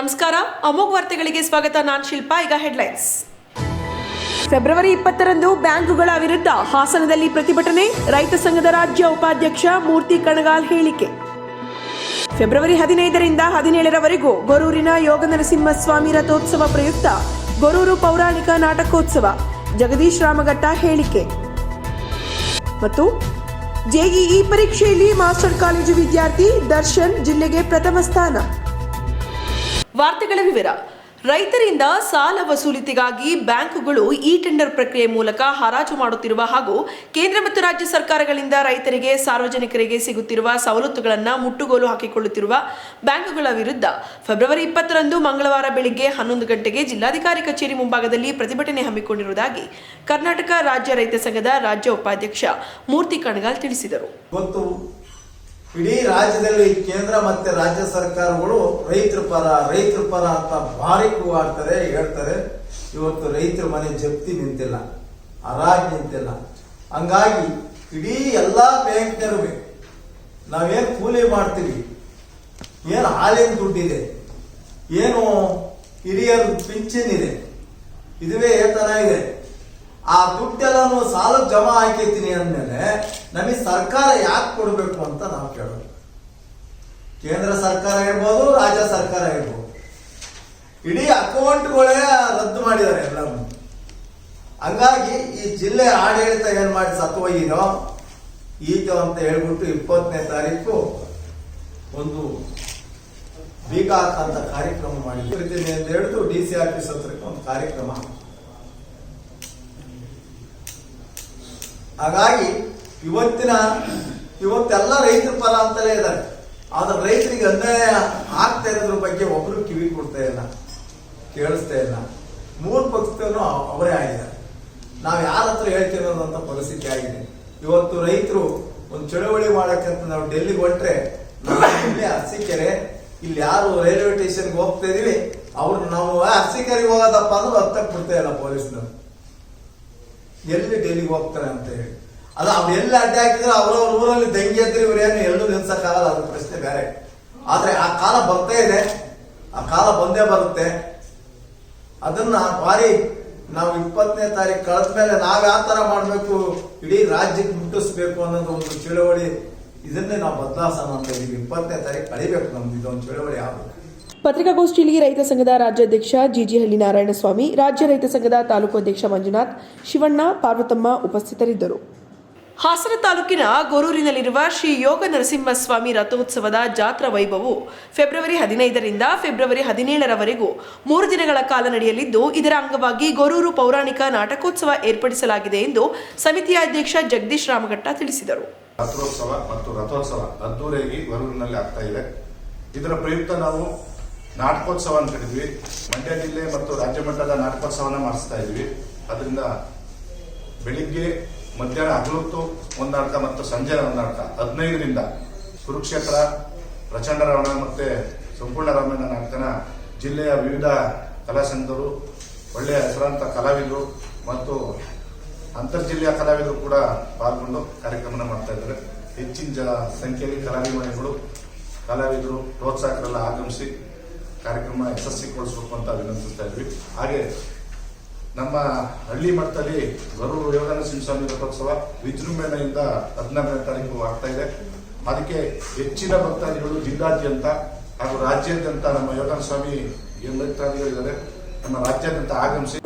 ನಮಸ್ಕಾರ. ಅಮೋಘ ವಾರ್ತೆಗಳಿಗೆ ಸ್ವಾಗತ. ನಾನ್ ಶಿಲ್ಪಾ, ಈಗ ಹೆಡ್ಲೈನ್ಸ್ ಫೆಬ್ರವರಿ ಇಪ್ಪತ್ತರಂದು ಬ್ಯಾಂಕುಗಳ ವಿರುದ್ಧ ಹಾಸನದಲ್ಲಿ ಪ್ರತಿಭಟನೆ, ರೈತ ಸಂಘದ ರಾಜ್ಯ ಉಪಾಧ್ಯಕ್ಷ ಮೂರ್ತಿ ಕಣಗಾಲ್ ಹೇಳಿಕೆ. ಫೆಬ್ರವರಿ ಹದಿನೈದರಿಂದ ಹದಿನೇಳರವರೆಗೂ ಗೊರೂರಿನ ಯೋಗ ನರಸಿಂಹಸ್ವಾಮಿ ರಥೋತ್ಸವ ಪ್ರಯುಕ್ತ ಗೊರೂರು ಪೌರಾಣಿಕ ನಾಟಕೋತ್ಸವ, ಜಗದೀಶ್ ರಾಮಘಟ್ಟ ಹೇಳಿಕೆ. ಮತ್ತು ಜೆಇಇ ಪರೀಕ್ಷೆಯಲ್ಲಿ ಮಾಸ್ಟರ್ ಕಾಲೇಜು ವಿದ್ಯಾರ್ಥಿ ದರ್ಶನ್ ಜಿಲ್ಲೆಗೆ ಪ್ರಥಮ ಸ್ಥಾನ. ವಾರ್ತೆಗಳ ವಿವರ. ರೈತರಿಂದ ಸಾಲ ವಸೂಲಿತಿಗಾಗಿ ಬ್ಯಾಂಕುಗಳು ಇ ಟೆಂಡರ್ ಪ್ರಕ್ರಿಯೆ ಮೂಲಕ ಹರಾಜು ಮಾಡುತ್ತಿರುವ ಹಾಗೂ ಕೇಂದ್ರ ಮತ್ತು ರಾಜ್ಯ ಸರ್ಕಾರಗಳಿಂದ ರೈತರಿಗೆ, ಸಾರ್ವಜನಿಕರಿಗೆ ಸಿಗುತ್ತಿರುವ ಸವಲತ್ತುಗಳನ್ನು ಮುಟ್ಟುಗೋಲು ಹಾಕಿಕೊಳ್ಳುತ್ತಿರುವ ಬ್ಯಾಂಕುಗಳ ವಿರುದ್ಧ ಫೆಬ್ರವರಿ ಇಪ್ಪತ್ತರಂದು ಮಂಗಳವಾರ ಬೆಳಿಗ್ಗೆ ಹನ್ನೊಂದು ಗಂಟೆಗೆ ಜಿಲ್ಲಾಧಿಕಾರಿ ಕಚೇರಿ ಮುಂಭಾಗದಲ್ಲಿ ಪ್ರತಿಭಟನೆ ಹಮ್ಮಿಕೊಂಡಿರುವುದಾಗಿ ಕರ್ನಾಟಕ ರಾಜ್ಯ ರೈತ ಸಂಘದ ರಾಜ್ಯ ಉಪಾಧ್ಯಕ್ಷ ಮೂರ್ತಿ ಕಣಗಾಲ್ ತಿಳಿಸಿದರು. ಇಡೀ ರಾಜ್ಯದಲ್ಲಿ ಕೇಂದ್ರ ಮತ್ತೆ ರಾಜ್ಯ ಸರ್ಕಾರಗಳು ರೈತರ ಪರ ರೈತರ ಪರ ಅಂತ ಭಾರಿ ಕೂಗಾಡ್ತಾರೆ ಹೇಳ್ತಾರೆ. ಇವತ್ತು ರೈತರ ಮನೆ ಜಪ್ತಿ ನಿಂತಿಲ್ಲ, ಹರಾಜ್ ನಿಂತಿಲ್ಲ. ಹಂಗಾಗಿ ಇಡೀ ಎಲ್ಲಾ ಬ್ಯಾಂಕ್ನರು ನಾವೇನ್ ಕೂಲಿ ಮಾಡ್ತೀವಿ? ಏನು ಹಾಲಿನ ದುಡ್ಡಿದೆ? ಏನು ಹಿರಿಯರ ಪಿಂಚನ್ ಇದೆ? ಇದುವೇ ಏತನ ಇದೆ. ಆ ದುಡ್ಡೆಲ್ಲನು ಸಾಲ ಜಮಾ ಹಾಕಿರ್ತೀನಿ ಅಂದಮೇಲೆ ನಮಗೆ ಸರ್ಕಾರ ಯಾಕೆ ಕೊಡಬೇಕು ಅಂತ ನಾವು ಕೇಳೋದು. ಕೇಂದ್ರ ಸರ್ಕಾರ ಇರ್ಬೋದು, ರಾಜ್ಯ ಸರ್ಕಾರ ಇರ್ಬೋದು. ಇಡೀ ಅಕೌಂಟ್ಗಳೇ ರದ್ದು ಮಾಡಿದ್ದಾರೆ ಎಲ್ಲರೂ ಹಂಗಾಗಿ ಈ ಜಿಲ್ಲೆ ಆಡಳಿತ ಏನ್ ಮಾಡಿ ಸತ್ತು ಹೋಗಿದೋ ಈಗ ಅಂತ ಹೇಳ್ಬಿಟ್ಟು ಇಪ್ಪತ್ತನೇ ತಾರೀಕು ಒಂದು ಬೀಗ ಅಂತ ಕಾರ್ಯಕ್ರಮ ಮಾಡಿದ್ವಿ ಅಂತ ಹೇಳಿದ್ರು ಡಿ ಸಿ ಆಫೀಸ್ ಹತ್ರಕ್ಕೆ ಒಂದು ಕಾರ್ಯಕ್ರಮ. ಹಾಗಾಗಿ ಇವತ್ತಿನ, ಇವತ್ತೆಲ್ಲ ರೈತರ ಪರ ಅಂತಲೇ ಇದ್ದಾರೆ. ಆದ್ರೆ ರೈತರಿಗೆ ಅನ್ಯಾಯ ಆಗ್ತಾ ಇರೋದ್ರ ಬಗ್ಗೆ ಒಬ್ರು ಕಿವಿ ಕೊಡ್ತಾ ಇಲ್ಲ, ಕೇಳಿಸ್ತಾ ಇಲ್ಲ. ಮೂರು ಪಕ್ಷದೂ ಅವರೇ ಆಗಿದ್ದಾರೆ. ನಾವು ಯಾರ ಹತ್ರ ಹೇಳ್ತಿರೋದಂತ ಪರಿಸ್ಥಿತಿ ಆಗಿದೆ. ಇವತ್ತು ರೈತರು ಒಂದು ಚಳವಳಿ ಮಾಡಕ್ಕಂತ ನಾವು ಡೆಲ್ಲಿಗೆ ಹೊಂಟ್ರೆ, ನಾವು ಇಲ್ಲೇ ಅರಸೀಕೆರೆ, ಇಲ್ಲಿ ಯಾರು ರೈಲ್ವೆ ಸ್ಟೇಷನ್ಗೆ ಹೋಗ್ತಾ ಇದೀವಿ, ಅವ್ರು ನಾವು ಅರಸೀಕೆರೆಗೆ ಹೋಗೋದಪ್ಪ ಅಂದ್ರೆ ಹತ್ತಕ್ಕೆ ಬಿಡ್ತಾ ಇಲ್ಲ ಪೊಲೀಸ್ನವ್ರು. ಎಲ್ಲಿ ಡೆಲ್ಲಿಗೆ ಹೋಗ್ತಾರೆ ಅಂತ ಹೇಳಿ. ಅಲ್ಲ ಅವ್ರು ಎಲ್ಲಿ ಅಡ್ಡ ಹಾಕಿದ್ರೆ ಅವರವ್ರ ಊರಲ್ಲಿ ದಂಗೆ ಎದ್ರೆ ಇವರೇನು ಎಲ್ಲೂ ನಿಲ್ಸಕ್ಕಾಗಲ್ಲ ಅದ್ರ ಪ್ರಶ್ನೆ ಬೇರೆ. ಆದ್ರೆ ಆ ಕಾಲ ಬರ್ತಾ ಇದೆ. ಆ ಕಾಲ ಬಂದೇ ಬರುತ್ತೆ. ಅದನ್ನ ಬಾರಿ ನಾವು ಇಪ್ಪತ್ತನೇ ತಾರೀಕು ಕಳೆದ ಮೇಲೆ ನಾವ್ ಯಾವ ತರ ಮಾಡಬೇಕು? ಇಡೀ ರಾಜ್ಯಕ್ಕೆ ಮುಟ್ಟಿಸ್ಬೇಕು ಅನ್ನೋದು ಒಂದು ಚಳವಳಿ ಇದನ್ನೇ ನಾವು ಬದಲಾಸೋಣ ಅಂತ ಇದೀವಿ. ಇಪ್ಪತ್ತನೇ ತಾರೀಕು ಕಳಿಬೇಕು ನಮ್ದು, ಇದೊಂದು ಚಳವಳಿ ಆಗ್ಬೇಕು. ಪತ್ರಿಕಾಗೋಷ್ಠಿಯಲ್ಲಿ ರೈತ ಸಂಘದ ರಾಜ್ಯಾಧ್ಯಕ್ಷ ಜಿಜಿಹಳ್ಳಿ ನಾರಾಯಣಸ್ವಾಮಿ ರಾಜ್ಯ ರೈತ ಸಂಘದ ತಾಲೂಕು ಅಧ್ಯಕ್ಷ ಮಂಜುನಾಥ್ ಶಿವಣ್ಣ ಪಾರ್ವತಮ್ಮ ಉಪಸ್ಥಿತರಿದ್ದರು. ಹಾಸನ ತಾಲೂಕಿನ ಗೊರೂರಿನಲ್ಲಿರುವ ಶ್ರೀ ಯೋಗ ನರಸಿಂಹಸ್ವಾಮಿ ರಥೋತ್ಸವದ ಜಾತ್ರಾ ವೈಭವವು ಫೆಬ್ರವರಿ ಹದಿನೈದರಿಂದ ಫೆಬ್ರವರಿ ಹದಿನೇಳರವರೆಗೂ ಮೂರು ದಿನಗಳ ಕಾಲ ನಡೆಯಲಿದ್ದು ಇದರ ಅಂಗವಾಗಿ ಗೊರೂರು ಪೌರಾಣಿಕ ನಾಟಕೋತ್ಸವ ಏರ್ಪಡಿಸಲಾಗಿದೆ ಎಂದು ಸಮಿತಿಯ ಅಧ್ಯಕ್ಷ ಜಗದೀಶ್ ರಾಮಘಟ್ಟ ತಿಳಿಸಿದರು. ರಥೋತ್ಸವ ಮತ್ತು ರಥೋತ್ಸವ ಅದ್ದೂರಿಯಾಗಿ ಗೊರೂರಿನಲ್ಲಿ ಆಗ್ತಾ ಇದೆ. ಇದರ ಪ್ರಯುಕ್ತ ನಾವು ನಾಟಕೋತ್ಸವ ಅಂತ ಹೇಳಿದ್ವಿ ಮಂಡ್ಯ ಜಿಲ್ಲೆ ಮತ್ತು ರಾಜ್ಯ ಮಟ್ಟದ ನಾಟಕೋತ್ಸವನ ಮಾಡಿಸ್ತಾ ಇದ್ವಿ. ಅದರಿಂದ ಬೆಳಿಗ್ಗೆ ಮಧ್ಯಾಹ್ನ ಹಗಲೊತ್ತು ಒಂದು ಮತ್ತು ಸಂಜೆ ಒಂದು ಹದಿನೈದರಿಂದ ಕುರುಕ್ಷೇತ್ರ ಪ್ರಚಂಡ ರಾವಣ ಮತ್ತು ಸಂಪೂರ್ಣ ರಾಮಾಯಣ ನಾಟಕನ ಜಿಲ್ಲೆಯ ವಿವಿಧ ಕಲಾ ಸಂಘರು ಒಳ್ಳೆಯ ಹೆಸರಾಂತ ಕಲಾವಿದರು ಮತ್ತು ಅಂತರ್ಜಿಲ್ಲೆಯ ಕಲಾವಿದರು ಕೂಡ ಪಾಲ್ಗೊಂಡು ಕಾರ್ಯಕ್ರಮನ ಮಾಡ್ತಾ ಇದ್ದಾರೆ. ಹೆಚ್ಚಿನ ಜನ ಸಂಖ್ಯೆಯಲ್ಲಿ ಕಲಾಭಿಮಾನಿಗಳು, ಕಲಾವಿದರು, ಪ್ರೋತ್ಸಾಹಕರೆಲ್ಲ ಆಗಮಿಸಿ ಕಾರ್ಯಕ್ರಮ ಯಶಸ್ವಿಗೊಳಿಸಬೇಕು ಅಂತ ವಿನಂತಿಸ್ತಾ ಇದ್ವಿ. ಹಾಗೆ ನಮ್ಮ ಹಳ್ಳಿ ಮಟ್ಟದಲ್ಲಿ ಗರೂರು ಯೋಗಾನರಸಿಂಹ ಸ್ವಾಮಿ ರಥೋತ್ಸವ ವಿಜೃಂಭಣೆಯಿಂದ ಹದಿನಾರನೇ ತಾರೀಕು ಆಗ್ತಾ ಇದೆ. ಅದಕ್ಕೆ ಹೆಚ್ಚಿನ ಭಕ್ತಾದಿಗಳು ಜಿಲ್ಲಾದ್ಯಂತ ಹಾಗೂ ರಾಜ್ಯಾದ್ಯಂತ ನಮ್ಮ ಯೋಗಾನಂದ ಸ್ವಾಮಿ ಭಕ್ತಾದಿಗಳಿದ್ದಾರೆ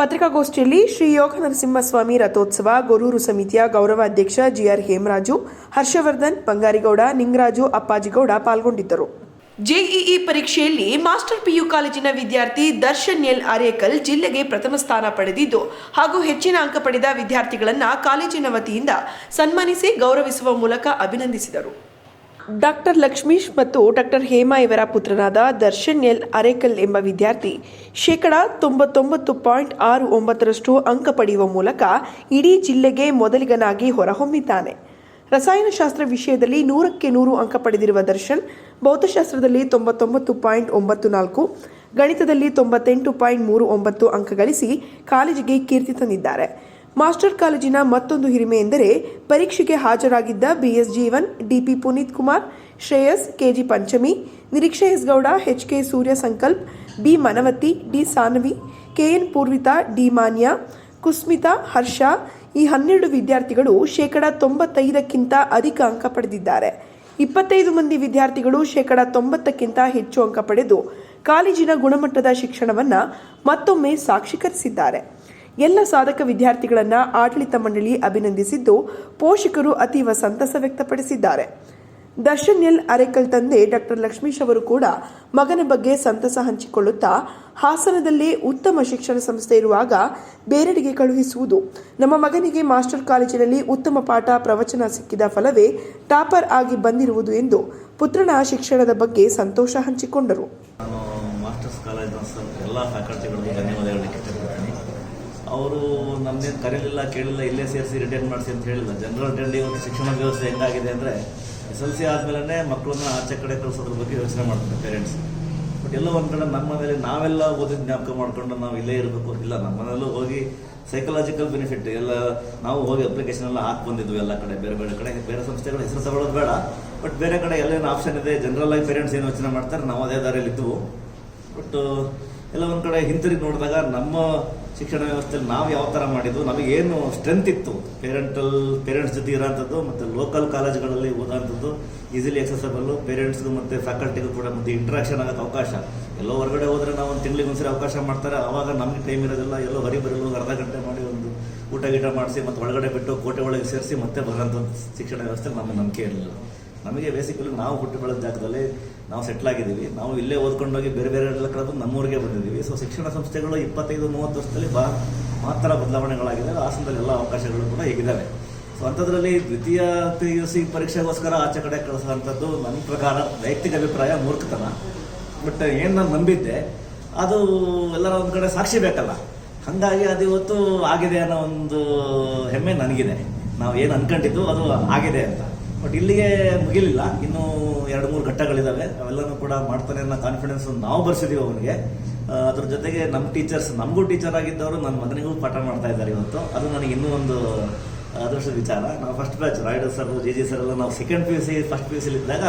ಪತ್ರಿಕಾಗೋಷ್ಠಿಯಲ್ಲಿ ಶ್ರೀ ಯೋಗ ನರಸಿಂಹಸ್ವಾಮಿ ರಥೋತ್ಸವ, ಗೊರೂರು ಸಮಿತಿಯ ಗೌರವಾಧ್ಯಕ್ಷ ಜಿಆರ್ ಹೇಮರಾಜು, ಹರ್ಷವರ್ಧನ್, ಬಂಗಾರಿಗೌಡ, ನಿಂಗರಾಜು, ಅಪ್ಪಾಜಿಗೌಡ ಪಾಲ್ಗೊಂಡಿದ್ದರು. ಜೆಇಇ ಪರೀಕ್ಷೆಯಲ್ಲಿ ಮಾಸ್ಟರ್ ಪಿಯು ಕಾಲೇಜಿನ ವಿದ್ಯಾರ್ಥಿ ದರ್ಶನ್ ಎಲ್ ಅರೇಕಲ್ ಜಿಲ್ಲೆಗೆ ಪ್ರಥಮ ಸ್ಥಾನ ಪಡೆದಿದ್ದು ಹಾಗೂ ಹೆಚ್ಚಿನ ಅಂಕ ಪಡೆದ ವಿದ್ಯಾರ್ಥಿಗಳನ್ನು ಕಾಲೇಜಿನ ವತಿಯಿಂದ ಸನ್ಮಾನಿಸಿ ಗೌರವಿಸುವ ಮೂಲಕ ಅಭಿನಂದಿಸಿದರು. ಡಾಕ್ಟರ್ ಲಕ್ಷ್ಮೀಶ್ ಮತ್ತು ಡಾಕ್ಟರ್ ಹೇಮಾ ಇವರ ಪುತ್ರನಾದ ದರ್ಶನ್ ಎಲ್ ಅರೇಕಲ್ ಎಂಬ ವಿದ್ಯಾರ್ಥಿ ಶೇಕಡ ತೊಂಬತ್ತೊಂಬತ್ತು ಪಾಯಿಂಟ್ ಆರು ಒಂಬತ್ತರಷ್ಟು ಅಂಕ ಪಡೆಯುವ ಮೂಲಕ ಇಡೀ ಜಿಲ್ಲೆಗೆ ಮೊದಲಿಗನಾಗಿ ಹೊರಹೊಮ್ಮಿದ್ದಾನೆ. ರಸಾಯನಶಾಸ್ತ್ರ ವಿಷಯದಲ್ಲಿ ನೂರಕ್ಕೆ ನೂರು ಅಂಕ ಪಡೆದಿರುವ ದರ್ಶನ್ ಭೌತಶಾಸ್ತ್ರದಲ್ಲಿ ತೊಂಬತ್ತೊಂಬತ್ತು ಪಾಯಿಂಟ್ ಒಂಬತ್ತು ನಾಲ್ಕು, ಗಣಿತದಲ್ಲಿ ತೊಂಬತ್ತೆಂಟು ಪಾಯಿಂಟ್ ಮೂರು ಒಂಬತ್ತು ಅಂಕ ಗಳಿಸಿ ಕಾಲೇಜಿಗೆ ಕೀರ್ತಿ ತಂದಿದ್ದಾರೆ. ಮಾಸ್ಟರ್ ಕಾಲೇಜಿನ ಮತ್ತೊಂದು ಹಿರಿಮೆ ಎಂದರೆ ಪರೀಕ್ಷೆಗೆ ಹಾಜರಾಗಿದ್ದ B S Jeevan D P Puneeth Kumar, Shreyas, K G Panchami, Nireeksha Gowda H K Surya Sankalp B Manavathi D Saanvi, K N Poorvitha, D Manya, Kusmitha, Harsha ಈ ಹನ್ನೆರಡು ವಿದ್ಯಾರ್ಥಿಗಳು ಶೇಕಡ ತೊಂಬತ್ತೈದಕ್ಕಿಂತ ಅಧಿಕ ಅಂಕ ಪಡೆದಿದ್ದಾರೆ. ಇಪ್ಪತ್ತೈದು ಮಂದಿ ವಿದ್ಯಾರ್ಥಿಗಳು ಶೇಕಡ ತೊಂಬತ್ತಕ್ಕಿಂತ ಹೆಚ್ಚು ಅಂಕ ಪಡೆದು ಕಾಲೇಜಿನ ಗುಣಮಟ್ಟದ ಶಿಕ್ಷಣವನ್ನು ಮತ್ತೊಮ್ಮೆ ಸಾಕ್ಷೀಕರಿಸಿದ್ದಾರೆ. ಎಲ್ಲ ಸಾಧಕ ವಿದ್ಯಾರ್ಥಿಗಳನ್ನು ಆಡಳಿತ ಮಂಡಳಿ ಅಭಿನಂದಿಸಿದ್ದು ಪೋಷಕರು ಅತೀವ ಸಂತಸ ವ್ಯಕ್ತಪಡಿಸಿದ್ದಾರೆ. ದರ್ಶನ್ ಎಲ್ ಅರೆಕಲ್ ತಂದೆ ಡಾಕ್ಟರ್ ಲಕ್ಷ್ಮೀಶ್ ಅವರು ಕೂಡ ಮಗನ ಬಗ್ಗೆ ಸಂತಸ ಹಂಚಿಕೊಳ್ಳುತ್ತಾ ಹಾಸನದಲ್ಲೇ ಉತ್ತಮ ಶಿಕ್ಷಣ ಸಂಸ್ಥೆ ಇರುವಾಗ ಬೇರೆಡೆಗೆ ಕಳುಹಿಸುವುದು. ನಮ್ಮ ಮಗನಿಗೆ ಮಾಸ್ಟರ್ ಕಾಲೇಜಿನಲ್ಲಿ ಉತ್ತಮ ಪಾಠ ಪ್ರವಚನ ಸಿಕ್ಕಿದ ಫಲವೇ ಟಾಪರ್ ಆಗಿ ಬಂದಿರುವುದು ಎಂದು ಪುತ್ರನ ಶಿಕ್ಷಣದ ಬಗ್ಗೆ ಸಂತೋಷ ಹಂಚಿಕೊಂಡರು. ಅವರು ನಮ್ಮೇನು ಕರೀಲಿಲ್ಲ, ಕೇಳಿಲ್ಲ, ಇಲ್ಲೇ ಸೇರಿಸಿ ರಿಟೈನ್ ಮಾಡಿಸಿ ಅಂತ ಹೇಳಿಲ್ಲ. ಜನರಲ್ ಇವತ್ತು ಶಿಕ್ಷಣ ವ್ಯವಸ್ಥೆ ಹೆಂಗಾಗಿದೆ ಅಂದರೆ ಎಸ್ ಎಲ್ ಸಿ ಆದಮೇಲೆ ಮಕ್ಕಳನ್ನ ಆಚೆ ಕಡೆ ಕಳಿಸೋದ್ರ ಬಗ್ಗೆ ಯೋಚನೆ ಮಾಡ್ತಾರೆ ಪೇರೆಂಟ್ಸ್ ಬಟ್ ಎಲ್ಲ ಒಂದು ಕಡೆ ನಮ್ಮ ಮನೇಲಿ ನಾವೆಲ್ಲ ಓದಿದ ಜ್ಞಾಪಕ ಮಾಡಿಕೊಂಡು ನಾವು ಇಲ್ಲೇ ಇರಬೇಕು ಇಲ್ಲ. ನಮ್ಮ ಮನೇಲೂ ಹೋಗಿ ಸೈಕಲಾಜಿಕಲ್ ಬೆನಿಫಿಟ್ ಎಲ್ಲ ನಾವು ಹೋಗಿ ಅಪ್ಲಿಕೇಶನ್ ಎಲ್ಲ ಹಾಕಿ ಬಂದಿದ್ವಿ ಎಲ್ಲ ಕಡೆ. ಬೇರೆ ಬೇರೆ ಕಡೆ, ಬೇರೆ ಸಂಸ್ಥೆಗಳ ಹೆಸರು ತಗೊಳ್ಳೋದು ಬೇಡ. ಬಟ್ ಬೇರೆ ಕಡೆ ಎಲ್ಲೇನು ಆಪ್ಷನ್ ಇದೆ ಜನರಲ್ ಆಗಿ ಪೇರೆಂಟ್ಸ್ ಏನು ಯೋಚನೆ ಮಾಡ್ತಾರೆ, ನಾವು ಅದೇ ದಾರಿಯಲ್ಲಿ ಇದ್ದವು ಬಟ್ ಎಲ್ಲ ಒಂದು ಕಡೆ ಹಿಂತಿರುಗಿ ನೋಡಿದಾಗ ನಮ್ಮ ಶಿಕ್ಷಣ ವ್ಯವಸ್ಥೆಯಲ್ಲಿ ನಾವು ಯಾವ ಥರ ಮಾಡಿದ್ವು ನಮಗೇನು ಸ್ಟ್ರೆಂತ್ ಇತ್ತು ಪೇರೆಂಟಲ್ ಪೇರೆಂಟ್ಸ್ ಜೊತೆ ಇರೋಂಥದ್ದು ಮತ್ತು ಲೋಕಲ್ ಕಾಲೇಜ್ಗಳಲ್ಲಿ ಓದೋಂಥದ್ದು ಈಸಿಲಿ ಎಕ್ಸಸಬಲ್ಲು ಪೇರೆಂಟ್ಸ್ಗೂ ಮತ್ತು ಫ್ಯಾಕಲ್ಟಿಗೂ ಕೂಡ ಮತ್ತು ಇಂಟ್ರಾಕ್ಷನ್ ಆಗೋಕ್ಕೆ ಅವಕಾಶ. ಎಲ್ಲೋ ಹೊರಗಡೆ ಹೋದರೆ ನಾವು ಒಂದು ತಿಂಗಳಿಗೆ ಒಂದ್ಸರಿ ಅವಕಾಶ ಮಾಡ್ತಾರೆ, ಆವಾಗ ನಮಗೆ ಟೈಮ್ ಇರೋದಿಲ್ಲ, ಎಲ್ಲೋ ಹೊರಗೆ ಬರಲು ಅರ್ಧ ಗಂಟೆ ಮಾಡಿ ಒಂದು ಊಟ ಗೀಟ ಮಾಡಿಸಿ ಮತ್ತು ಒಳಗಡೆ ಬಿಟ್ಟು ಕೋಟೆ ಒಳಗೆ ಸೇರಿಸಿ ಮತ್ತೆ ಬರೋಂಥ ಶಿಕ್ಷಣ ವ್ಯವಸ್ಥೆ ನಮಗೆ ನಂಬಿಕೆ ಇರಲಿಲ್ಲ. ನಮಗೆ ಬೇಸಿಕಲಿ ನಾವು ಹುಟ್ಟಿ ಬೆಳೆದ ಜಾಗದಲ್ಲಿ ನಾವು ಸೆಟ್ಲ್ ಆಗಿದ್ದೀವಿ. ನಾವು ಇಲ್ಲೇ ಓದ್ಕೊಂಡೋಗಿ ಬೇರೆ ಬೇರೆ ಕಡೆ ನಮ್ಮೂರಿಗೆ ಬಂದಿದ್ದೀವಿ. ಸೊ ಶಿಕ್ಷಣ ಸಂಸ್ಥೆಗಳು ಇಪ್ಪತ್ತೈದು, ಮೂವತ್ತು ವರ್ಷದಲ್ಲಿ ಬಾ, ಮಾತ್ರ ಬದಲಾವಣೆಗಳಾಗಿದೆ. ಹಾಸನದಲ್ಲಿ ಎಲ್ಲ ಅವಕಾಶಗಳು ಕೂಡ ಹೇಗಿದ್ದಾವೆ. ಸೊ ಅಂಥದ್ರಲ್ಲಿ ದ್ವಿತೀಯ ಪಿ ಯು ಸಿ ಪರೀಕ್ಷೆಗೋಸ್ಕರ ಆಚೆ ಕಡೆ ಕಳಿಸೋಂಥದ್ದು ನನ್ನ ಪ್ರಕಾರ ವೈಯಕ್ತಿಕ ಅಭಿಪ್ರಾಯ, ಮೂರ್ಖತನ. ಬಟ್ ಏನು ನಾನು ನಂಬಿದ್ದೆ, ಅದು ಎಲ್ಲರ ಒಂದು ಕಡೆ ಸಾಕ್ಷಿ ಬೇಕಲ್ಲ. ಹಾಗಾಗಿ ಅದು ಇವತ್ತು ಆಗಿದೆ ಅನ್ನೋ ಒಂದು ಹೆಮ್ಮೆ ನನಗಿದೆ. ನಾವು ಏನು ಅನ್ಕೊಂಡಿದ್ದು ಅದು ಆಗಿದೆ ಅಂತ. ಬಟ್ ಇಲ್ಲಿಗೆ ಮುಗಿಲಿಲ್ಲ. ಇನ್ನೂ ಎರಡು ಮೂರು ಘಟ್ಟಗಳಿದ್ದಾವೆ ಅವೆಲ್ಲನೂ ಕೂಡ ಮಾಡ್ತಾನೆ ಅನ್ನೋ ಕಾನ್ಫಿಡೆನ್ಸ್ ನಾವು ಬರ್ಸಿದೀವಿ ಅವನಿಗೆ. ಅದ್ರ ಜೊತೆಗೆ ನಮ್ಮ ಟೀಚರ್ಸ್ ನಮಗೂ ಟೀಚರ್ ಆಗಿದ್ದವರು ನನ್ನ ಮಗನಿಗೂ ಪಾಠ ಮಾಡ್ತಾ ಇದ್ದಾರೆ ಇವತ್ತು. ಅದು ನನಗೆ ಇನ್ನೂ ಒಂದು ಅದೃಷ್ಟ ವಿಚಾರ. ನಾವು first batch Raidar sir J G sir ಎಲ್ಲ ನಾವು second P U C first P U ಸಿಲಿ ಇದ್ದಾಗ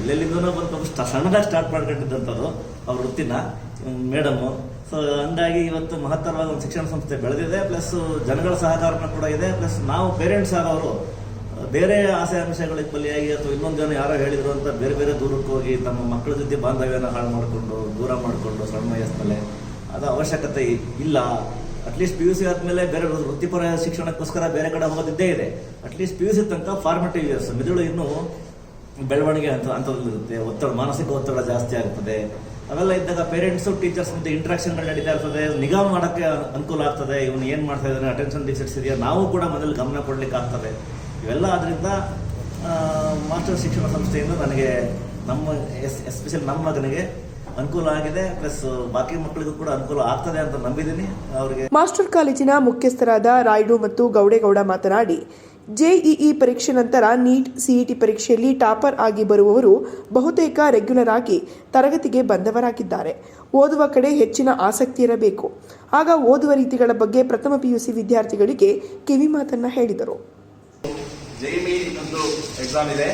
ಎಲ್ಲೆಲ್ಲಿಂದನೋ ಬಂದು ಸಣ್ಣದಾಗಿ ಸ್ಟಾರ್ಟ್ ಮಾಡ್ಕೊಂಡಿದ್ದಂಥದ್ದು ಅವ್ರ ವೃತ್ತಿನ ಮೇಡಮು ಸೊ ಹಂಗಾಗಿ ಇವತ್ತು ಮಹತ್ತರವಾದ ಒಂದು ಶಿಕ್ಷಣ ಸಂಸ್ಥೆ ಬೆಳೆದಿದೆ. ಪ್ಲಸ್ ಜನಗಳ ಸಹಕಾರನ ಕೂಡ ಇದೆ. ಪ್ಲಸ್ ನಾವು ಪೇರೆಂಟ್ಸ್ ಆದವರು ಬೇರೆ ಆಸೆ ಅಂಶಗಳಿಗೆ ಬಲಿಯಾಗಿ ಅಥವಾ ಇನ್ನೊಂದು ಜನ ಯಾರೋ ಹೇಳಿದ್ರು ಅಂತ ಬೇರೆ ಬೇರೆ ದೂರಕ್ಕೆ ಹೋಗಿ ತಮ್ಮ ಮಕ್ಕಳ ಜೊತೆ ಬಾಂಧವ್ಯನ ಹಾಳು ಮಾಡಿಕೊಂಡು, ದೂರ ಮಾಡಿಕೊಂಡು, ಸಣ್ಣ ವಯಸ್ಸಿನಲ್ಲೇ ಅದು ಅವಶ್ಯಕತೆ ಇಲ್ಲ. ಅಟ್ಲೀಸ್ಟ್ ಪಿ ಯು ಸಿ ಆದಮೇಲೆ ಬೇರೆ ವೃತ್ತಿಪರ ಶಿಕ್ಷಣಕ್ಕೋಸ್ಕರ ಬೇರೆ ಕಡೆ ಹೋಗೋದಿದ್ದೇ ಇದೆ. At least P U C ತನಕ ಫಾರ್ಮೇಟಿವ್ ಇಯರ್ಸ್ ಮಿದುಳು ಇನ್ನೂ ಬೆಳವಣಿಗೆ ಅಂತ ಹಂತದಲ್ಲಿರುತ್ತೆ ಒತ್ತಡ, ಮಾನಸಿಕ ಒತ್ತಡ ಜಾಸ್ತಿ ಆಗ್ತದೆ. ಅವೆಲ್ಲ ಇದ್ದಾಗ ಪೇರೆಂಟ್ಸು ಟೀಚರ್ಸ್ ಮತ್ತೆ ಇಂಟ್ರಾಕ್ಷನ್ಗಳು ನಡೀತಾ ಇರ್ತದೆ. ನಿಗಾ ಮಾಡೋಕ್ಕೆ ಅನುಕೂಲ ಆಗ್ತದೆ. ಇವನು ಏನು ಮಾಡ್ತಾ ಇದ್ದಾನೆ? ಅಟೆನ್ಷನ್ ಟೀಚರ್ಸ್ ಇದೆಯಾ? ನಾವು ಕೂಡ ಮೊದಲು ಗಮನ ಕೊಡ್ಲಿಕ್ಕೆ ಆಗ್ತದೆ. ಇವೆಲ್ಲ ಆದ್ರಿಂದ ಮಾಸ್ಟರ್ ಶಿಕ್ಷಣ ಸಂಸ್ಥೆಯಿಂದ ನನಗೆ ನಮ್ಮ, ಎಸ್, ಎಸ್ಪೆಷಲಿ ನಮ್ಮ ಮಗನಿಗೆ ಅನುಕೂಲ ಆಗಿದೆ, ಪ್ಲಸ್ ಬಾಕಿ ಮಕ್ಕಳಿಗೂ ಕೂಡ ಅನುಕೂಲ ಆಗ್ತದೆ ಅಂತ ನಂಬಿದ್ದೀನಿ. ಅವರಿಗೆ ಮಾಸ್ಟರ್ ಕಾಲೇಜಿನ ಮುಖ್ಯಸ್ಥರಾದ ರಾಯ್ಡು ಮತ್ತು ಗೌಡೇಗೌಡ ಮಾತನಾಡಿ ಜೆಇಇ ಪರೀಕ್ಷೆ ನಂತರ ನೀಟ್ ಸಿಇಟಿ ಪರೀಕ್ಷೆಯಲ್ಲಿ ಟಾಪರ್ ಆಗಿ ಬರುವವರು ಬಹುತೇಕ ರೆಗ್ಯುಲರ್ ಆಗಿ ತರಗತಿಗೆ ಬಂದವರಾಗಿದ್ದಾರೆ. ಓದುವ ಕಡೆ ಹೆಚ್ಚಿನ ಆಸಕ್ತಿ ಇರಬೇಕು. ಆಗ ಓದುವ ರೀತಿಗಳ ಬಗ್ಗೆ ಪ್ರಥಮ ಪಿಯುಸಿ ವಿದ್ಯಾರ್ಥಿಗಳಿಗೆ ಕಿವಿ ಕಿವಿಮಾತನ್ನ ಹೇಳಿದರು. ಜೈ ಒಂದು ಎಕ್ಸಾಮ್ ಇದೆ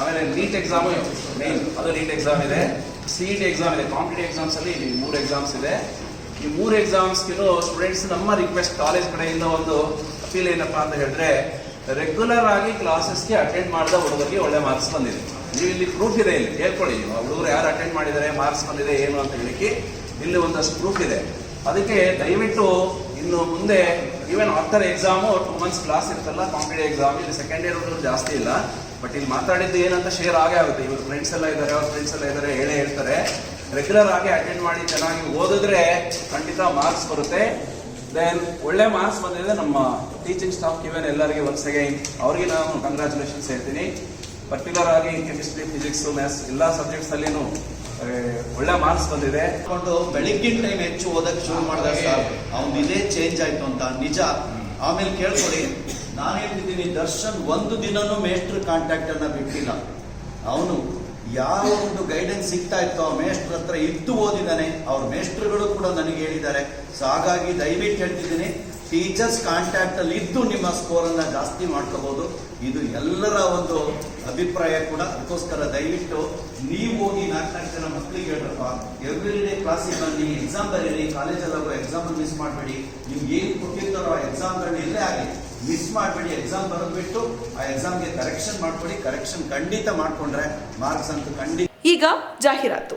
ಆಮೇಲೆ ನೀಟ್ ಎಕ್ಸಾಮ್ ಮೇನ್ ಅದು ನೀಟ್ ಎಕ್ಸಾಮ್ ಇದೆ. ಸಿ ಟಿ ಎಕ್ಸಾಮ್ ಇದೆ. ಕಾಂಪಿಟೇಟಿವ್ ಎಕ್ಸಾಮ್ಸ್ ಅಲ್ಲಿ ಇಲ್ಲಿ ಮೂರು ಎಕ್ಸಾಮ್ಸ್ ಇದೆ. ಈ ಮೂರು ಎಕ್ಸಾಮ್ಸ್ಗಿರೋ ಸ್ಟೂಡೆಂಟ್ಸ್ ನಮ್ಮ ರಿಕ್ವೆಸ್ಟ್ ಕಾಲೇಜ್ ಕಡೆಯಿಂದ ಒಂದು ಅಪೀಲ್ ಏನಪ್ಪಾ ಅಂತ ಹೇಳಿದ್ರೆ ರೆಗ್ಯುಲರ್ ಆಗಿ ಕ್ಲಾಸಸ್ಗೆ ಅಟೆಂಡ್ ಮಾಡಿದ ಹುಡುಗರಿಗೆ ಒಳ್ಳೆ ಮಾರ್ಕ್ಸ್ ಬಂದಿದೆ. ನೀವು ಇಲ್ಲಿ ಪ್ರೂಫ್ ಇದೆ ಇಲ್ಲಿ ಹೇಳ್ಕೊಳ್ಳಿ ನೀವು ಹುಡುಗರು ಯಾರು ಅಟೆಂಡ್ ಮಾಡಿದ್ದಾರೆ ಮಾರ್ಕ್ಸ್ ಬಂದಿದೆ, ಏನು ಅಂತ ಹೇಳಿಕ್ಕೆ ಇಲ್ಲಿ ಒಂದಷ್ಟು ಪ್ರೂಫ್ ಇದೆ. ಅದಕ್ಕೆ ದಯವಿಟ್ಟು ಇನ್ನು ಮುಂದೆ even after exam two months class ಇರ್ತಲ್ಲ ಕಾಂಪಿಟೇಟಿವ್ ಎಕ್ಸಾಮ್ ಇಲ್ಲಿ ಸೆಕೆಂಡ್ ಇಯರ್ ಹುಡುಗರು ಜಾಸ್ತಿ ಇಲ್ಲ. ಬಟ್ ಇಲ್ಲಿ ಮಾತಾಡಿದ್ದು ಏನಂತ ಶೇರ್ ಆಗೇ ಆಗುತ್ತೆ. ಇವ್ರ ಫ್ರೆಂಡ್ಸ್ ಎಲ್ಲ ಇದ್ದಾರೆ ಅವ್ರ ಫ್ರೆಂಡ್ಸ್ ಎಲ್ಲ ಇದ್ದಾರೆ ಹೇಳೇ ಹೇಳ್ತಾರೆ. ರೆಗ್ಯುಲರ್ ಆಗಿ ಅಟೆಂಡ್ ಮಾಡಿ ಚೆನ್ನಾಗಿ ಓದಿದ್ರೆ ಖಂಡಿತ ಮಾರ್ಕ್ಸ್ ಬರುತ್ತೆ. ದೆನ್ ಒಳ್ಳೆ ಮಾರ್ಕ್ಸ್ ಬಂದಿದೆ ನಮ್ಮ ಟೀಚಿಂಗ್ ಸ್ಟಾಫ್ ಇವನ್ ಎಲ್ಲರಿಗೆ ಒನ್ಸ್ ಅಗೈನ್ ಅವ್ರಿಗೆ ನಾನು ಕಂಗ್ರ್ಯಾಚುಲೇಷನ್ಸ್ ಹೇಳ್ತೀನಿ. ಪರ್ಟಿಕ್ಯುಲರ್ ಆಗಿ ಕೆಮಿಸ್ಟ್ರಿ ಫಿಸಿಕ್ಸ್ ಮ್ಯಾಥ್ಸ್ ಎಲ್ಲ ಸಬ್ಜೆಕ್ಟ್ಸ್ ಅಲ್ಲಿನೂ ಆ, ಒಳ್ಳೆ ಮಾರ್ಕ್ಸ್ ಬಂದಿದೆ. ಬೆಳಗ್ಗಿನ ಟೈಮ್ ಹೆಚ್ಚು ಓದಕ್ಕೆ ಶುರು ಮಾಡಿದಾಗ ಅವ್ನು ಇದೇ ಚೇಂಜ್ ಆಯ್ತು ಅಂತ. ನಿಜ. ಆಮೇಲೆ ಕೇಳ್ಕೊಳ್ಳಿ ನಾನು ಹೇಳ್ತಿದ್ದೀನಿ ದರ್ಶನ್ ಒಂದು ದಿನನೂ ಮೇಸ್ಟ್ರ್ ಕಾಂಟ್ಯಾಕ್ಟ್ ಅನ್ನ ಬಿಟ್ಟಿಲ್ಲ. ಅವನು ಯಾವ ಒಂದು ಗೈಡೆನ್ಸ್ ಸಿಗ್ತಾ ಇತ್ತು ಆ ಮೇಸ್ಟ್ರ್ ಹತ್ರ ಇದ್ದು ಓದಿದ್ದಾನೆ ಅವ್ರ ಮೇಸ್ಟ್ರುಗಳು ಕೂಡ ನನಗೆ ಹೇಳಿದ್ದಾರೆ. ಸೊ ಹಾಗಾಗಿ ದಯವಿಟ್ಟು ಹೇಳ್ತಿದ್ದೀನಿ ಟೀಚರ್ಸ್ ಕಾಂಟ್ಯಾಕ್ಟ್ ಅಲ್ಲಿ ಇದ್ದು ನಿಮ್ಮ ಸ್ಕೋರ್ ಅನ್ನ ಜಾಸ್ತಿ ಮಾಡ್ಕೋಬಹುದು ಇದು ಎಲ್ಲರ ಒಂದು ಅಭಿಪ್ರಾಯ ಕೂಡ. ಅದಕ್ಕೋಸ್ಕರ ದಯವಿಟ್ಟು ನೀವು ಹೋಗಿ ನಾಲ್ಕು ನಾಲ್ಕು ಜನ ಮಕ್ಕಳಿಗೆ ಹೇಳ್ರಪ್ಪ. ಎವ್ರಿ ಡೇ ಕ್ಲಾಸಿಗೆ ಬನ್ನಿ ಎಕ್ಸಾಮ್ ಬರೀರಿ ಕಾಲೇಜಲ್ಲಿ ಹೋಗೋ ಎಕ್ಸಾಮ್ ಮಿಸ್ ಮಾಡಬೇಡಿ. ನಿಮ್ಗೆ ಏನು ಕೊಟ್ಟಿರ್ತಾರೋ ಆ ಎಕ್ಸಾಮ್ಗಳನ್ನ ಇಲ್ಲೇ ಆಗಲಿ. ಮಿಸ್ ಮಾಡಬೇಡಿ ಎಕ್ಸಾಮ್ ಬರೆದ್ಬಿಟ್ಟು ಆ ಎಕ್ಸಾಮ್ಗೆ ಕರೆಕ್ಷನ್ ಮಾಡ್ಕೊಡಿ ಕರೆಕ್ಷನ್ ಖಂಡಿತ ಮಾಡ್ಕೊಂಡ್ರೆ ಮಾರ್ಕ್ಸ್ ಅಂತೂ ಖಂಡಿತ ಈಗ ಜಾಹೀರಾತು.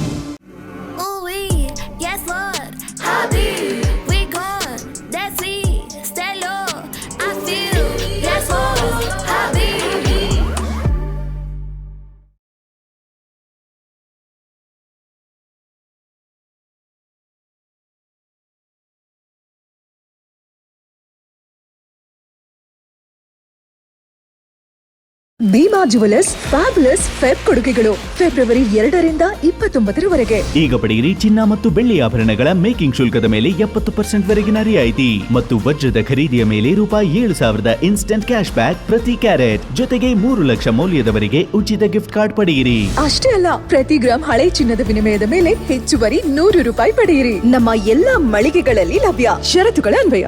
Bhima jewellers fabulous Feb ಕೊಡುಗೆಗಳು ಫೆಬ್ರವರಿ ಎರಡರಿಂದ ಇಪ್ಪತ್ತೊಂಬತ್ತರವರೆಗೆ. ಈಗ ಪಡೆಯಿರಿ ಚಿನ್ನ ಮತ್ತು ಬೆಳ್ಳಿ ಆಭರಣಗಳ ಮೇಕಿಂಗ್ ಶುಲ್ಕದ ಮೇಲೆ ಎಪ್ಪತ್ತು ಪರ್ಸೆಂಟ್ ವರೆಗಿನ ರಿಯಾಯಿತಿ ಮತ್ತು ವಜ್ರದ ಖರೀದಿಯ ಮೇಲೆ ರೂಪಾಯಿ ಏಳು ಸಾವಿರದ ಇನ್ಸ್ಟೆಂಟ್ ಕ್ಯಾಶ್ ಬ್ಯಾಕ್ ಪ್ರತಿ ಕ್ಯಾರೆಟ್. ಜೊತೆಗೆ ಮೂರು ಲಕ್ಷ ಮೌಲ್ಯದವರೆಗೆ ಉಚಿತ ಗಿಫ್ಟ್ ಕಾರ್ಡ್ ಪಡೆಯಿರಿ. ಅಷ್ಟೇ ಅಲ್ಲ ಪ್ರತಿ ಗ್ರಾಂ ಹಳೆ ಚಿನ್ನದ ವಿನಿಮಯದ ಮೇಲೆ ಹೆಚ್ಚುವರಿ ನೂರು ರೂಪಾಯಿ ಪಡೆಯಿರಿ. ನಮ್ಮ ಎಲ್ಲಾ ಮಳಿಗೆಗಳಲ್ಲಿ ಲಭ್ಯ ಷರತ್ತುಗಳ ಅನ್ವಯ.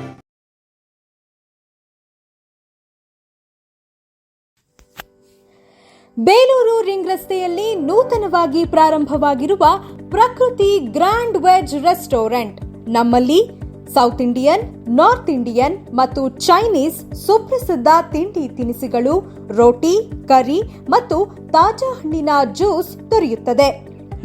ಬೇಲೂರು ರಿಂಗ್ ರಸ್ತೆಯಲ್ಲಿ ನೂತನವಾಗಿ ಪ್ರಾರಂಭವಾಗಿರುವ ಪ್ರಕೃತಿ ಗ್ರ್ಯಾಂಡ್ ವೆಜ್ ರೆಸ್ಟೋರೆಂಟ್. ನಮ್ಮಲ್ಲಿ ಸೌತ್ ಇಂಡಿಯನ್, ನಾರ್ತ್ ಇಂಡಿಯನ್ ಮತ್ತು ಚೈನೀಸ್ ಸುಪ್ರಸಿದ್ಧ ತಿಂಡಿ ತಿನಿಸುಗಳು, ರೋಟಿ, ಕರಿ ಮತ್ತು ತಾಜಾ ಹಣ್ಣಿನ ಜ್ಯೂಸ್ ದೊರೆಯುತ್ತದೆ.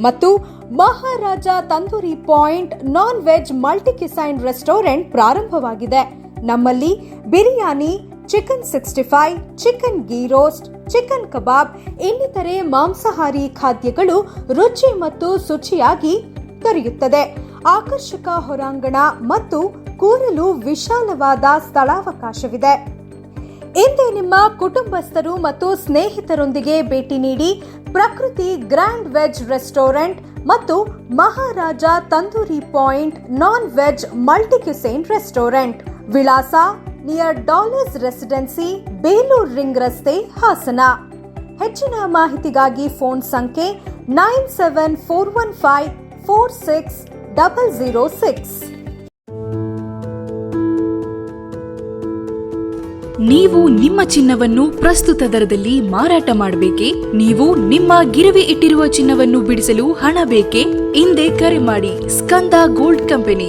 ಮತ್ತು Maharaja Tandoori point non veg multi cuisine restaurant ಪ್ರಾರಂಭವಾಗಿದೆ. ನಮ್ಮಲ್ಲಿ biryani chicken sixty five chicken ghee roast chicken kebab ಇನ್ನಿತರೆ ಮಾಂಸಾಹಾರಿ ಖಾದ್ಯಗಳು ರುಚಿ ಮತ್ತು ಶುಚಿಯಾಗಿ ದೊರೆಯುತ್ತದೆ. ಆಕರ್ಷಕ ಹೊರಾಂಗಣ ಮತ್ತು ಕೂರಲು ವಿಶಾಲವಾದ ಸ್ಥಳಾವಕಾಶವಿದೆ. ಇಂದೇ ನಿಮ್ಮ ಕುಟುಂಬಸ್ಥರು ಮತ್ತು ಸ್ನೇಹಿತರೊಂದಿಗೆ ಭೇಟಿ ನೀಡಿ ಪ್ರಕೃತಿ ಗ್ರ್ಯಾಂಡ್ ವೆಜ್ ರೆಸ್ಟೋರೆಂಟ್ ಮತ್ತು Maharaja Tandoori point non veg multicuisine restaurant, ವಿಳಾಸ near dollars residency Belur ring ರಸ್ತೆ ಹಾಸನ ಹೆಚ್ಚಿನ ಮಾಹಿತಿಗಾಗಿ ಫೋನ್ ಸಂಖ್ಯೆ nine seven four one five four six double zero six. ನೀವು ನಿಮ್ಮ ಚಿನ್ನವನ್ನು ಪ್ರಸ್ತುತ ದರದಲ್ಲಿ ಮಾರಾಟ ಮಾಡಬೇಕೆ? ನೀವು ನಿಮ್ಮ ಗಿರವಿ ಇಟ್ಟಿರುವ ಚಿನ್ನವನ್ನು ಬಿಡಿಸಲು ಹಣ ಬೇಕೇ? ಹಿಂದೆ ಕರೆ ಮಾಡಿ, Skanda gold company.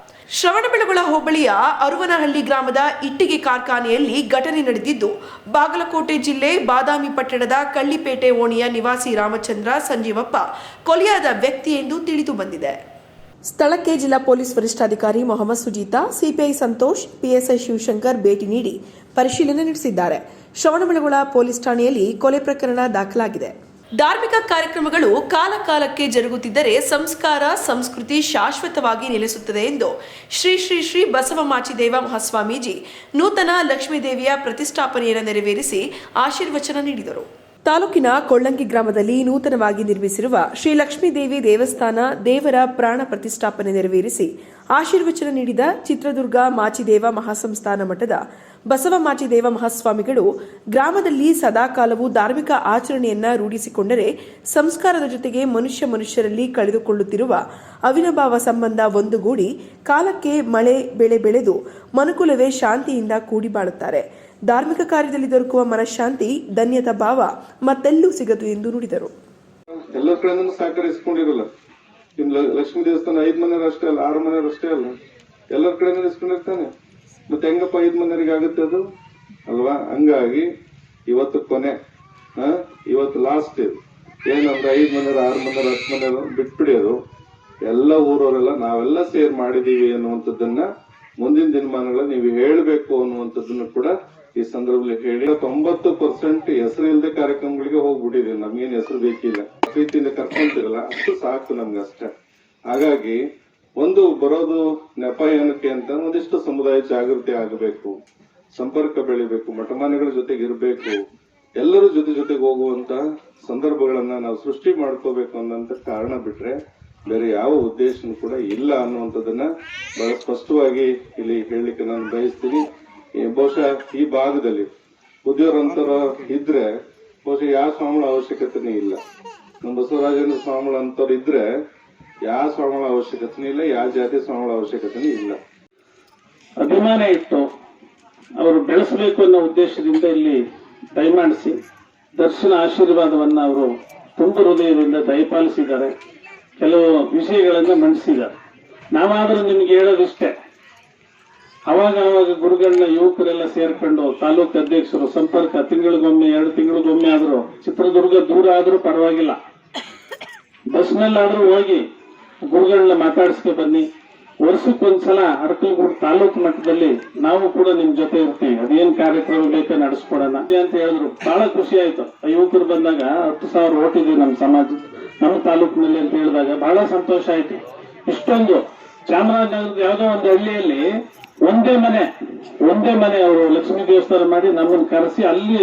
ಶ್ರವಣಬೆಳಗೊಳ ಹೋಬಳಿಯ ಅರುವನಹಳ್ಳಿ ಗ್ರಾಮದ ಇಟ್ಟಿಗೆ ಕಾರ್ಖಾನೆಯಲ್ಲಿ ಘಟನೆ ನಡೆದಿದ್ದು, ಬಾಗಲಕೋಟೆ ಜಿಲ್ಲೆ ಬಾದಾಮಿ ಪಟ್ಟಣದ ಕಳ್ಳಿಪೇಟೆ ಓಣಿಯ ನಿವಾಸಿ ರಾಮಚಂದ್ರ ಸಂಜೀವಪ್ಪ ಕೊಲೆಯಾದ ವ್ಯಕ್ತಿ ಎಂದು ತಿಳಿದು ಬಂದಿದೆ. ಸ್ಥಳಕ್ಕೆ ಜಿಲ್ಲಾ ಪೊಲೀಸ್ ವರಿಷ್ಠಾಧಿಕಾರಿ ಮೊಹಮ್ಮದ್ ಸುಜೀತಾ, ಸಿಪಿಐ ಸಂತೋಷ್, ಪಿಎಸ್ಐ ಶಿವಶಂಕರ್ ಭೇಟಿ ನೀಡಿ ಪರಿಶೀಲನೆ ನಡೆಸಿದ್ದಾರೆ. ಶ್ರವಣಬೆಳಗೊಳ ಪೊಲೀಸ್ ಠಾಣೆಯಲ್ಲಿ ಕೊಲೆ ಪ್ರಕರಣ ದಾಖಲಾಗಿದೆ. ಧಾರ್ಮಿಕ ಕಾರ್ಯಕ್ರಮಗಳು ಕಾಲಕಾಲಕ್ಕೆ ಜರುಗುತ್ತಿದ್ದರೆ ಸಂಸ್ಕಾರ, ಸಂಸ್ಕೃತಿ ಶಾಶ್ವತವಾಗಿ ನೆಲೆಸುತ್ತದೆ ಎಂದು ಶ್ರೀ ಶ್ರೀ ಶ್ರೀ ಬಸವ ಮಾಚಿದೇವ ಮಹಾಸ್ವಾಮೀಜಿ ನೂತನ ಲಕ್ಷ್ಮೀದೇವಿಯ ಪ್ರತಿಷ್ಠಾಪನೆಯನ್ನು ನೆರವೇರಿಸಿ ಆಶೀರ್ವಚನ ನೀಡಿದರು. ತಾಲೂಕಿನ ಕೊಳ್ಳಂಗಿ ಗ್ರಾಮದಲ್ಲಿ ನೂತನವಾಗಿ ನಿರ್ಮಿಸಿರುವ ಶ್ರೀ ಲಕ್ಷ್ಮೀದೇವಿ ದೇವಸ್ಥಾನ ದೇವರ ಪ್ರಾಣ ಪ್ರತಿಷ್ಠಾಪನೆ ನೆರವೇರಿಸಿ ಆಶೀರ್ವಚನ ನೀಡಿದ ಚಿತ್ರದುರ್ಗ ಮಾಚಿದೇವ ಮಹಾಸಂಸ್ಥಾನ ಮಠದ ಬಸವ ಮಾಚಿದೇವ ಮಹಾಸ್ವಾಮಿಗಳು ಗ್ರಾಮದಲ್ಲಿ ಸದಾಕಾಲವೂ ಧಾರ್ಮಿಕ ಆಚರಣೆಯನ್ನ ರೂಢಿಸಿಕೊಂಡರೆ ಸಂಸ್ಕಾರದ ಜೊತೆಗೆ ಮನುಷ್ಯ ಮನುಷ್ಯರಲ್ಲಿ ಕಳೆದುಕೊಳ್ಳುತ್ತಿರುವ ಅವಿನಭಾವ ಸಂಬಂಧ ಒಂದುಗೂಡಿ ಕಾಲಕ್ಕೆ ಮಳೆ, ಬೆಳೆ ಬೆಳೆದು ಮನುಕುಲವೇ ಶಾಂತಿಯಿಂದ ಕೂಡಿ ಬಾಳುತ್ತಾರೆ ಧಾರ್ಮಿಕ ಕಾರ್ಯದಲ್ಲಿ ದೊರಕುವ ಮನಃಶಾಂತಿ ಧನ್ಯದ ಭಾವ ಮತ್ತೆಲ್ಲೂ ಸಿಗದು ಎಂದು ನುಡಿದರು. ಲಕ್ಷ್ಮೀ ದೇವಸ್ಥಾನ ಐದ್ ಮನೆಯವರು ಅಷ್ಟೇ ಅಲ್ಲ, ಆರು ಮನೆಯವರು ಅಲ್ಲ. ಎಲ್ಲರ ಕಡೆಯಿಂದ ಇಸ್ಕೊಂಡಿರ್ತಾನೆ. ಮತ್ತೆ ಹೆಂಗಪ್ಪ ಐದು ಮಂದಿರಿಗೆ ಆಗುತ್ತೆ ಅದು? ಅಲ್ವಾ? ಹಂಗಾಗಿ ಇವತ್ತು ಕೊನೆ ಇವತ್ತು ಲಾಸ್ಟ್ ಇದು. ಏನಂದ್ರೆ ಐದು ಮಂದಿರ, ಆರು ಮಂದಿರ, ಹತ್ತು ಮಂದಿರ ಬಿಟ್ಬಿಡಿಯೋದು. ಎಲ್ಲ ಊರವರೆಲ್ಲ ನಾವೆಲ್ಲ ಸೇರ್ ಮಾಡಿದೀವಿ ಅನ್ನುವಂಥದ್ದನ್ನ ಮುಂದಿನ ದಿನಮಾನಗಳಲ್ಲಿ ನೀವು ಹೇಳಬೇಕು ಅನ್ನುವಂಥದ್ದನ್ನು ಕೂಡ ಈ ಸಂದರ್ಭದಲ್ಲಿ ಹೇಳಿ. ತೊಂಬತ್ತು ಪರ್ಸೆಂಟ್ ಹೆಸರು ಇಲ್ಲದೆ ಕಾರ್ಯಕ್ರಮಗಳಿಗೆ ಹೋಗ್ಬಿಟ್ಟಿದೆ ನಮ್ಗೇನು ಹೆಸರು ಬೇಕಿಲ್ಲ. ಪ್ರೀತಿಯಿಂದ ಕರ್ಕೊಂತಿರಲ್ಲ, ಅಷ್ಟು ಸಾಕು ನಮ್ಗೆ ಅಷ್ಟೇ. ಹಾಗಾಗಿ ಒಂದು ಬರೋದು ನೆಪ ಏನಕ್ಕೆ ಅಂತ ಒಂದಿಷ್ಟು ಸಮುದಾಯ ಜಾಗೃತಿ ಆಗಬೇಕು, ಸಂಪರ್ಕ ಬೆಳಿಬೇಕು ಮಠಮಾನಿಗಳ ಜೊತೆಗೆ ಇರಬೇಕು, ಎಲ್ಲರೂ ಜೊತೆ ಜೊತೆಗೆ ಹೋಗುವಂತ ಸಂದರ್ಭಗಳನ್ನ ನಾವು ಸೃಷ್ಟಿ ಮಾಡ್ಕೋಬೇಕು ಅನ್ನೋಂತ ಕಾರಣ ಬಿಟ್ರೆ ಬೇರೆ ಯಾವ ಉದ್ದೇಶನೂ ಕೂಡ ಇಲ್ಲ ಅನ್ನುವಂಥದ್ದನ್ನ ಬಹಳ ಸ್ಪಷ್ಟವಾಗಿ ಇಲ್ಲಿ ಹೇಳಲಿಕ್ಕೆ ನಾನು ಬಯಸ್ತೀನಿ. ಬಹುಶಃ ಈ ಭಾಗದಲ್ಲಿ ಉದ್ಯೋಗರಂತರ ಇದ್ರೆ ಬಹುಶಃ ಯಾವ ಸ್ವಾಮಿಗಳ ಅವಶ್ಯಕತೆನೇ ಇಲ್ಲ. ನಮ್ಮ ಬಸವರಾಜೇಂದ್ರ ಸ್ವಾಮಿಗಳಂತವ್ರು ಇದ್ರೆ ಯಾವ ಸ್ವಾಮಿಗಳ ಅವಶ್ಯಕತೆನೂ ಇಲ್ಲ, ಯಾವ ಜಾತಿ ಸ್ವಾಮಿಗಳ ಅವಶ್ಯಕತೆನೂ ಇಲ್ಲ. ಅಭಿಮಾನ ಇಟ್ಟು ಅವರು ಬೆಳೆಸಬೇಕು ಅನ್ನೋ ಉದ್ದೇಶದಿಂದ ಇಲ್ಲಿ ದಯಮಾಡಿಸಿ ದರ್ಶನ ಆಶೀರ್ವಾದವನ್ನ ಅವರು ತುಂಬ ಹೃದಯದಿಂದ ದಯಪಾಲಿಸಿದ್ದಾರೆ. ಕೆಲವು ವಿಷಯಗಳನ್ನ ಮಂಡಿಸಿದ್ದಾರೆ ನಾವಾದರೂ ನಿಮ್ಗೆ ಹೇಳೋದಿಷ್ಟೇ, ಅವಾಗ ಅವಾಗ ಗುರುಗಳನ್ನ ಯುವಕರೆಲ್ಲ ಸೇರ್ಕೊಂಡು ತಾಲೂಕು ಅಧ್ಯಕ್ಷರು ಸಂಪರ್ಕ ತಿಂಗಳಿಗೊಮ್ಮೆ, ಎರಡು ತಿಂಗಳಿಗೊಮ್ಮೆ ಆದರೂ ಚಿತ್ರದುರ್ಗ ದೂರ ಆದರೂ ಪರವಾಗಿಲ್ಲ. ಬಸ್ನಲ್ಲಾದರೂ ಹೋಗಿ ಗುರುಗಳನ್ನ ಮಾತಾಡಿಸ್ಕೆ ಬನ್ನಿ. ವರ್ಷಕ್ಕೊಂದ್ಸಲ ಅರಕಲಗೂಡು ತಾಲೂಕು ಮಟ್ಟದಲ್ಲಿ ನಾವು ಕೂಡ ನಿಮ್ ಜೊತೆ ಇರ್ತೀವಿ. ಅದೇನ್ ಕಾರ್ಯಕ್ರಮ ಬೇಕೋ ನಡೆಸ್ಕೊಡೋಣ ಅಂತ ಹೇಳಿದ್ರು. ಬಹಳ ಖುಷಿ ಆಯ್ತು. ಯುವಕರು ಬಂದಾಗ ಹತ್ತು ಸಾವಿರ ಓಟ್ ಇದೆ ನಮ್ಮ ಸಮಾಜ, ನಮ್ಮ ತಾಲೂಕಿನಲ್ಲಿ ಅಂತ ಹೇಳಿದಾಗ ಬಹಳ ಸಂತೋಷ ಆಯ್ತು. ಇಷ್ಟೊಂದು ಚಾಮರಾಜನಗರದ ಯಾವುದೋ ಒಂದು ಹಳ್ಳಿಯಲ್ಲಿ ಒಂದೇ ಮನೆ ಒಂದೇ ಮನೆ ಅವರು ಲಕ್ಷ್ಮೀ ದೇವಸ್ಥಾನ ಮಾಡಿ ನಮ್ಮನ್ನು ಕರೆಸಿ ಅಲ್ಲಿ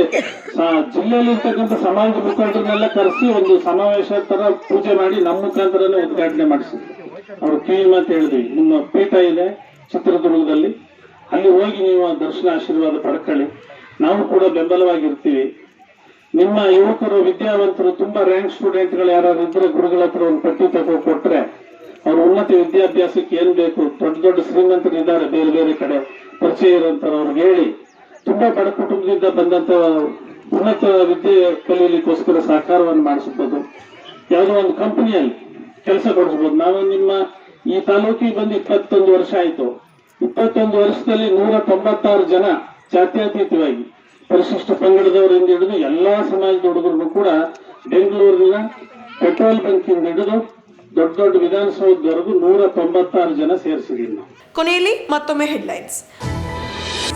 ಜಿಲ್ಲೆಯಲ್ಲಿ ಇರ್ತಕ್ಕಂಥ ಸಮಾಜದ ಮುಖಂಡರನ್ನೆಲ್ಲ ಕರೆಸಿ ಒಂದು ಸಮಾವೇಶ ತರ ಪೂಜೆ ಮಾಡಿ ನಮ್ಮ ಮುಖಾಂತರನೇ ಉದ್ಘಾಟನೆ ಮಾಡಿಸಿದ್ರು. ಅವರು ಕಿವಿ ಮಾತು ಹೇಳಿದ್ವಿ ನಿಮ್ಮ ಪೀಠ ಇದೆ ಚಿತ್ರದುರ್ಗದಲ್ಲಿ. ಅಲ್ಲಿ ಹೋಗಿ ನೀವು ದರ್ಶನ ಆಶೀರ್ವಾದ ಪಡ್ಕೊಳ್ಳಿ. ನಾವು ಕೂಡ ಬೆಂಬಲವಾಗಿರ್ತೀವಿ. ನಿಮ್ಮ ಯುವಕರು, ವಿದ್ಯಾವಂತರು, ತುಂಬಾ ರ್ಯಾಂಕ್ ಸ್ಟೂಡೆಂಟ್ಗಳು ಯಾರಾದ್ರೂ ಇದ್ರೆ ಗುರುಗಳ ಹತ್ರ ಒಂದು ಪಟ್ಟಿ ತಗೋ ಕೊಟ್ರೆ ಅವ್ರ ಉನ್ನತ ವಿದ್ಯಾಭ್ಯಾಸಕ್ಕೆ ಏನ್ ಬೇಕು? ದೊಡ್ಡ ದೊಡ್ಡ ಶ್ರೀಮಂತರು ಇದ್ದಾರೆ ಬೇರೆ ಬೇರೆ ಕಡೆ. ಪರಿಚಯ ಇರೋಂಥವ್ರು ಅವ್ರಿಗೆ ಹೇಳಿ. ತುಂಬಾ ಬಡ ಕುಟುಂಬದಿಂದ ಬಂದಂತ ಉನ್ನತ ವಿದ್ಯೆ ಕಲಿಯಲಿಕ್ಕೋಸ್ಕರ ಸಹಕಾರವನ್ನು ಮಾಡಿಸಬಹುದು ಯಾವುದೋ ಒಂದು ಕಂಪನಿಯಲ್ಲಿ ಕೆಲಸ ಕೊಡಿಸ್ಬೋದು. ನಾನು ನಿಮ್ಮ ಈ ತಾಲೂಕಿಗೆ ಬಂದು ಇಪ್ಪತ್ತೊಂದು ವರ್ಷ ಆಯ್ತು. ಇಪ್ಪತ್ತೊಂದು ವರ್ಷದಲ್ಲಿ ನೂರ ತೊಂಬತ್ತಾರು ಜನ ಜಾತ್ಯತೀತವಾಗಿ ಪರಿಶಿಷ್ಟ ಪಂಗಡದವರಿಂದ ಹಿಡಿದು ಎಲ್ಲಾ ಸಮಾಜದ ಹುಡುಗರು ಕೂಡ ಬೆಂಗಳೂರಿನ ಪೆಟ್ರೋಲ್ ಬಂಕಿಂದ ಹಿಡಿದು ದೊಡ್ಡ ದೊಡ್ಡ ನೂರ ತೊಂಬತ್ತಾರು ಜನ ಕೊನೆಯಲ್ಲಿ ಮತ್ತೊಮ್ಮೆ ಹೆಡ್ಲೈನ್ಸ್.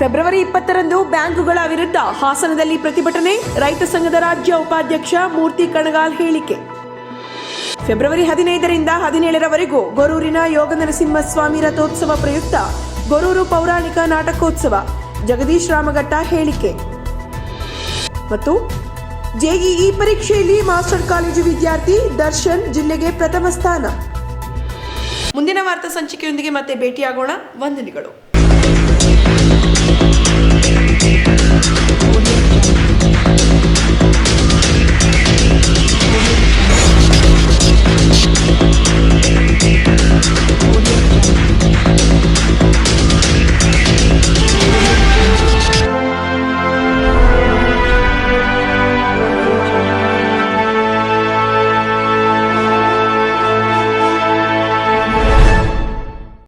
ಫೆಬ್ರವರಿ ಇಪ್ಪತ್ತರಂದು ಬ್ಯಾಂಕುಗಳ ವಿರುದ್ಧ ಹಾಸನದಲ್ಲಿ ಪ್ರತಿಭಟನೆ, ರೈತ ಸಂಘದ ರಾಜ್ಯ ಉಪಾಧ್ಯಕ್ಷ ಮೂರ್ತಿ ಕಣಗಾಲ್ ಹೇಳಿಕೆ. ಫೆಬ್ರವರಿ ಹದಿನೈದರಿಂದ ಹದಿನೇಳರವರೆಗೂ ಗೊರೂರಿನ ಯೋಗ ನರಸಿಂಹಸ್ವಾಮಿ ರಥೋತ್ಸವ ಪ್ರಯುಕ್ತ ಗೊರೂರು ಪೌರಾಣಿಕ ನಾಟಕೋತ್ಸವ, ಜಗದೀಶ್ ರಾಮಘಟ್ಟ ಹೇಳಿಕೆ. ಮತ್ತು ಜೆಇಇ ಪರೀಕ್ಷೆಯಲ್ಲಿ ಮಾಸ್ಟರ್ ಕಾಲೇಜು ವಿದ್ಯಾರ್ಥಿ ದರ್ಶನ್ ಜಿಲ್ಲೆಗೆ ಪ್ರಥಮ ಸ್ಥಾನ. ಮುಂದಿನ ವಾರ್ತಾ ಸಂಚಿಕೆಯೊಂದಿಗೆ ಮತ್ತೆ ಭೇಟಿಯಾಗೋಣ. ವಂದನೆಗಳು.